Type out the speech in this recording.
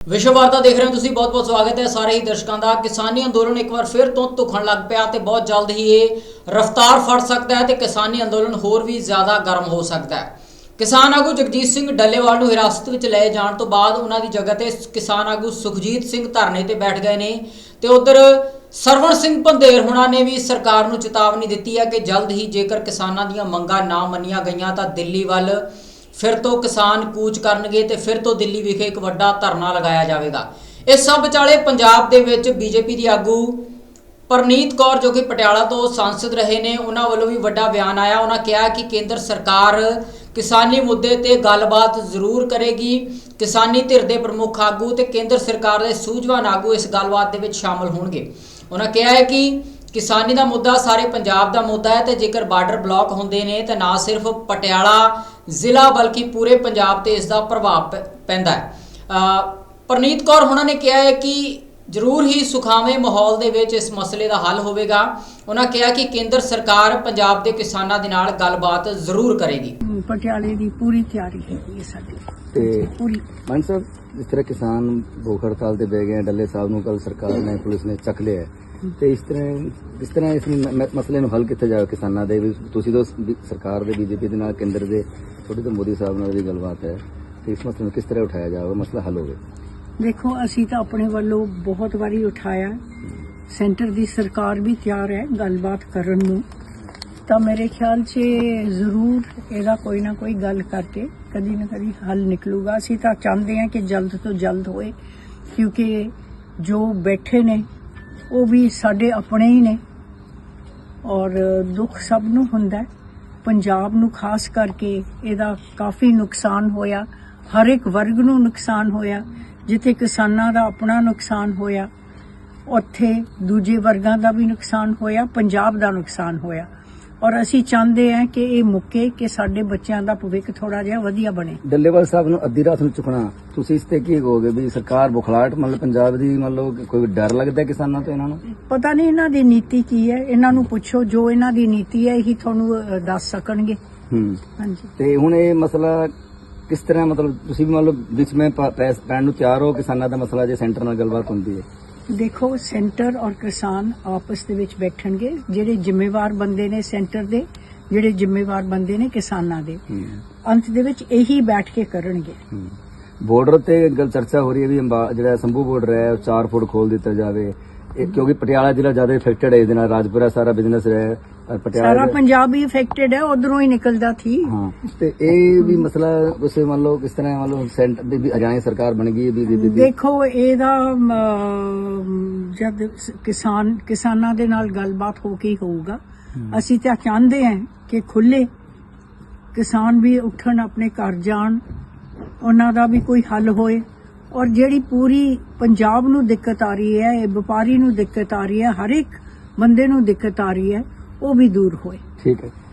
ਵਿਸ਼ਵ ਵਾਰਤਾ ਦੇਖ ਰਹੇ ਹੋ ਤੁਸੀਂ, ਬਹੁਤ ਬਹੁਤ ਸਵਾਗਤ ਹੈ ਸਾਰੇ ਹੀ ਦਰਸ਼ਕਾਂ ਦਾ। ਕਿਸਾਨੀ ਅੰਦੋਲਨ ਇੱਕ ਵਾਰ ਫਿਰ ਤੋਂ ਧੁਖਣ ਲੱਗ ਪਿਆ ਤੇ ਬਹੁਤ ਜਲਦ ਹੀ ਇਹ ਰਫ਼ਤਾਰ ਫੜ ਸਕਦਾ ਹੈ ਤੇ ਕਿਸਾਨੀ ਅੰਦੋਲਨ ਹੋਰ ਵੀ ਜ਼ਿਆਦਾ ਗਰਮ ਹੋ ਸਕਦਾ ਹੈ। ਕਿਸਾਨ ਆਗੂ ਜਗਜੀਤ ਸਿੰਘ ਡੱਲੇਵਾਲ ਨੂੰ ਹਿਰਾਸਤ ਵਿੱਚ ਲਏ ਜਾਣ ਤੋਂ ਬਾਅਦ ਉਹਨਾਂ ਦੀ ਜਗ੍ਹਾ ਤੇ ਕਿਸਾਨ ਆਗੂ ਸੁਖਜੀਤ ਸਿੰਘ ਧਰਨੇ ਤੇ ਬੈਠ ਗਏ ਨੇ ਤੇ ਉਧਰ ਸਰਵਣ ਸਿੰਘ ਪੰਧੇਰ ਹੁਣਾਂ ਨੇ ਵੀ ਸਰਕਾਰ ਨੂੰ ਚੇਤਾਵਨੀ ਦਿੱਤੀ ਹੈ ਕਿ ਜਲਦ ਹੀ ਜੇਕਰ ਕਿਸਾਨਾਂ ਦੀਆਂ ਮੰਗਾਂ ਨਾ ਮੰਨੀਆਂ ਗਈਆਂ ਤਾਂ ਦਿੱਲੀ ਵੱਲ ਫਿਰ ਤੋਂ ਕਿਸਾਨ ਕੂਚ ਕਰਨਗੇ ਤੇ ਫਿਰ ਤੋਂ ਦਿੱਲੀ ਵਿਖੇ ਇੱਕ ਵੱਡਾ ਧਰਨਾ ਲਗਾਇਆ ਜਾਵੇਗਾ। ਇਸ ਸਭ ਵਿਚਾਲੇ ਪੰਜਾਬ ਦੇ ਵਿੱਚ ਬੀਜੇਪੀ ਦੀ ਆਗੂ ਪਰਨੀਤ ਕੌਰ ਜੋ ਕਿ ਪਟਿਆਲਾ ਤੋਂ ਸੰਸਦ ਰਹੇ ਨੇ, ਉਹਨਾਂ ਵੱਲੋਂ ਵੀ ਵੱਡਾ ਬਿਆਨ ਆਇਆ। ਉਹਨਾਂ ਕਿਹਾ ਕਿ ਕੇਂਦਰ ਸਰਕਾਰ ਕਿਸਾਨੀ ਮੁੱਦੇ ਤੇ ਗੱਲਬਾਤ ਜ਼ਰੂਰ ਕਰੇਗੀ। ਕਿਸਾਨੀ ਧਿਰ ਦੇ ਪ੍ਰਮੁੱਖ ਆਗੂ ਤੇ ਕੇਂਦਰ ਸਰਕਾਰ ਦੇ ਸੂਝਵਾਨ ਆਗੂ ਇਸ ਗੱਲਬਾਤ ਦੇ ਵਿੱਚ ਸ਼ਾਮਲ ਹੋਣਗੇ। ਉਹਨਾਂ ਕਿਹਾ ਹੈ ਕਿ ਕਿਸਾਨੀ ਦਾ ਮੁੱਦਾ ਸਾਰੇ ਪੰਜਾਬ ਦਾ ਮੁੱਦਾ ਹੈ ਤੇ ਜੇਕਰ ਬਾਰਡਰ ਬਲਾਕ ਹੁੰਦੇ ਨੇ, ਤਾਂ ਨਾ ਸਿਰਫ ਪਟਿਆਲਾ ਜ਼ਿਲ੍ਹਾ ਬਲਕਿ ਪੂਰੇ ਪੰਜਾਬ ਤੇ ਇਸ ਦਾ ਪ੍ਰਭਾਵ ਪੈਂਦਾ ਹੈ। ਅ, ਪਰਨੀਤ ਕੌਰ ਹੁਣਾਂ ਨੇ ਕਿਹਾ ਹੈ ਕਿ ਜ਼ਰੂਰ ਹੀ ਸੁਖਾਵੇਂ ਮਾਹੌਲ ਦੇ ਵਿੱਚ ਇਸ ਮਸਲੇ ਦਾ ਹੱਲ ਹੋਵੇਗਾ। ਉਹਨਾਂ ਕਿਹਾ ਕਿ ਕੇਂਦਰ ਸਰਕਾਰ ਪੰਜਾਬ ਦੇ ਕਿਸਾਨਾਂ ਦੇ ਨਾਲ ਗੱਲਬਾਤ ਜ਼ਰੂਰ ਕਰੇਗੀ। ਪਟਿਆਲੇ ਦੀ ਪੂਰੀ ਤਿਆਰੀ ਹੈਗੀ ਹੈ ਸਾਡੀ। ਤੇ ਪੂਰੀ। ਮਾਨ ਸਾਹਿਬ ਜਿਸ ਤਰ੍ਹਾਂ ਕਿਸਾਨ ਭੁੱਖ ਹੜਤਾਲ ਤੇ ਬਹਿ ਗਏ ਡੱਲੇ ਸਾਹਿਬ ਨੂੰ ਕੱਲ ਸਰਕਾਰ ਨੇ ਪੁਲਿਸ ਨੇ ਚੱਕ ਲਿਆ। ਤੇ ਇਸ ਤਰ੍ਹਾਂ ਇਸ ਤਰ੍ਹਾਂ ਇਸ ਮਸਲੇ ਨੂੰ ਹੱਲ ਕਿੱਥੇ ਜਾਵੇ ਕਿਸਾਨਾਂ ਦੇ ਵੀ। ਤੁਸੀਂ ਤਾਂ ਸਰਕਾਰ ਦੇ ਬੀਜੇਪੀ ਦੇ ਨਾਲ ਕੇਂਦਰ ਦੇ ਤੁਹਾਡੇ ਤਾਂ ਮੋਦੀ ਸਾਹਿਬ ਨਾਲ ਵੀ ਗੱਲਬਾਤ ਹੈ ਤੇ ਇਸ ਮਸਲੇ ਨੂੰ ਕਿਸ ਤਰ੍ਹਾਂ ਉਠਾਇਆ ਜਾਵੇ ਮਸਲਾ ਹੱਲ ਹੋਵੇ। ਦੇਖੋ, ਅਸੀਂ ਤਾਂ ਆਪਣੇ ਵੱਲੋਂ ਬਹੁਤ ਵਾਰੀ ਉਠਾਇਆ। ਸੈਂਟਰ ਦੀ ਸਰਕਾਰ ਵੀ ਤਿਆਰ ਹੈ ਗੱਲਬਾਤ ਕਰਨ ਨੂੰ। ਤਾਂ ਮੇਰੇ ਖਿਆਲ 'ਚ ਜ਼ਰੂਰ ਇਹਦਾ ਕੋਈ ਨਾ ਕੋਈ ਗੱਲ ਕਰਕੇ ਕਦੀ ਨਾ ਕਦੀ ਹੱਲ ਨਿਕਲੂਗਾ। ਅਸੀਂ ਤਾਂ ਚਾਹੁੰਦੇ ਹਾਂ ਕਿ ਜਲਦ ਤੋਂ ਜਲਦ ਹੋਏ, ਕਿਉਂਕਿ ਜੋ ਬੈਠੇ ਨੇ, ਉਹ ਵੀ ਸਾਡੇ ਆਪਣੇ ਹੀ ਨੇ। ਔਰ ਦੁੱਖ ਸਭ ਨੂੰ ਹੁੰਦਾ ਹੈ। ਪੰਜਾਬ ਨੂੰ ਖਾਸ ਕਰਕੇ ਇਹਦਾ ਕਾਫੀ ਨੁਕਸਾਨ ਹੋਇਆ, ਹਰ ਇੱਕ ਵਰਗ ਨੂੰ ਨੁਕਸਾਨ ਹੋਇਆ, ਜਿੱਥੇ ਕਿਸਾਨਾਂ ਦਾ ਆਪਣਾ ਨੁਕਸਾਨ ਹੋਇਆ, ਉੱਥੇ ਦੂਜੇ ਵਰਗਾਂ ਦਾ ਵੀ ਨੁਕਸਾਨ ਹੋਇਆ, ਪੰਜਾਬ ਦਾ ਨੁਕਸਾਨ ਹੋਇਆ। ਔਰ ਅਸੀਂ ਚਾਹੁੰਦੇ ਹਾਂ ਕਿ ਇਹ ਮੁੱਕੇ ਕਿ ਸਾਡੇ ਬੱਚਿਆਂ ਦਾ ਭਵਿੱਖ ਥੋੜਾ ਜਿਹਾ ਵਧੀਆ ਬਣੇ। ਡੱਲੇਵਾਲ ਸਾਹਿਬ ਨੂੰ ਅੱਧੀ ਰਾਤ ਨੂੰ ਚੁੱਕਣਾ। ਤੁਸੀਂ ਇਸ ਤੇ ਕੀ ਕਹੋਗੇ ਵੀ ਸਰਕਾਰ ਬੁਖਲਾਟ ਮਤਲਬ ਪੰਜਾਬ ਦੀ ਮਤਲਬ ਕੋਈ ਡਰ ਲੱਗਦਾ ਕਿਸਾਨਾਂ ਤੋਂ ਇਹਨਾਂ ਨੂੰ? ਪਤਾ ਨਹੀਂ ਇਹਨਾਂ ਦੀ ਨੀਤੀ ਕੀ ਹੈ। ਇਹਨਾਂ ਨੂੰ ਪੁੱਛੋ ਜੋ ਇਹਨਾਂ ਦੀ ਨੀਤੀ ਹੈ ਇਹੀ ਤੁਹਾਨੂੰ ਦੱਸ ਸਕਣਗੇ। ਹੂੰ। ਹਾਂਜੀ। ਤੇ ਹੁਣ ਇਹ ਮਸਲਾ ਕਿਸ ਤਰ੍ਹਾਂ ਮਤਲਬ ਤੁਸੀਂ ਵੀ ਮਤਲਬ ਵਿੱਚ ਮੈਂ ਪੈਣ ਨੂੰ ਤਿਆਰ ਹੋ ਕਿਸਾਨਾਂ ਦਾ ਮਸਲਾ ਜੇ ਸੈਂਟਰ ਨਾਲ ਗੱਲਬਾਤ ਹੁੰਦੀ ਹੈ? ਦੇਖੋ ਸੈਂਟਰ ਔਰ ਕਿਸਾਨ ਆਪਸ ਦੇ ਵਿੱਚ ਬੈਠਣਗੇ ਜਿਹੜੇ ਜ਼ਿੰਮੇਵਾਰ ਬੰਦੇ ਨੇ ਸੈਂਟਰ ਦੇ ਜਿਹੜੇ ਜ਼ਿੰਮੇਵਾਰ ਬੰਦੇ ਨੇ ਕਿਸਾਨਾਂ ਦੇ। ਅੰਤ ਦੇ ਵਿੱਚ ਇਹੀ ਬੈਠ ਕੇ ਕਰਨਗੇ। ਬਾਰਡਰ ਤੇ ਗੱਲ ਚਰਚਾ ਹੋ ਰਹੀ ਹੈ ਵੀ ਜਿਹੜਾ ਸੰਭੂ ਬਾਰਡਰ ਹੈ ਉਹ 4 ਫੁੱਟ ਖੋਲ ਦਿੱਤਾ ਜਾਵੇ। ਇਹ ਕਿਉਂਕਿ ਪਟਿਆਲਾ ਜ਼ਿਲ੍ਹਾ ਜ਼ਿਆਦਾ ਇਫੈਕਟਡ ਹੈ ਇਹਦੇ ਨਾਲ ਰਾਜਪੁਰਾ ਸਾਰਾ ਬਿਜ਼ਨਸ ਹੈ ਪਟਿਆਲਾ ਸਾਰਾ ਪੰਜਾਬ ਹੀ ਇਫੈਕਟਡ ਹੈ ਉਧਰੋਂ ਹੀ ਨਿਕਲਦਾ ਥੀ ਹਾਂ ਤੇ ਇਹ ਵੀ ਮਸਲਾ ਉਸੇ ਮੰਨ ਲਓ ਕਿਸ ਤਰ੍ਹਾਂ ਮੰਨ ਲਓ ਸੈਂਟਰ ਦੀ ਵੀ ਹਰਿਆਣਾ ਸਰਕਾਰ ਬਣ ਗਈ ਵੀ- ਦੇਖੋ ਇਹਦਾ ਜਦ ਕਿਸਾਨ ਕਿਸਾਨਾਂ ਦੇ ਨਾਲ ਗੱਲਬਾਤ ਹੋ ਕੇ ਹੋਊਗਾ। ਅਸੀਂ ਤਾਂ ਚਾਹੁੰਦੇ ਹਾਂ ਕਿ ਖੁੱਲੇ ਕਿਸਾਨ ਵੀ ਉੱਠਣ ਆਪਣੇ ਘਰ ਜਾਣ। ਉਹਨਾਂ ਦਾ ਵੀ ਕੋਈ ਹੱਲ ਹੋਏ। ਔਰ ਜਿਹੜੀ ਪੂਰੀ ਪੰਜਾਬ ਨੂੰ ਦਿੱਕਤ ਆ ਰਹੀ ਹੈ, ਇਹ ਵਪਾਰੀ ਨੂੰ ਦਿੱਕਤ ਆ ਰਹੀ ਹੈ, ਹਰ ਇੱਕ ਬੰਦੇ ਨੂੰ ਦਿੱਕਤ ਆ ਰਹੀ ਹੈ, ਉਹ ਵੀ ਦੂਰ ਹੋਏ। ਠੀਕ ਹੈ।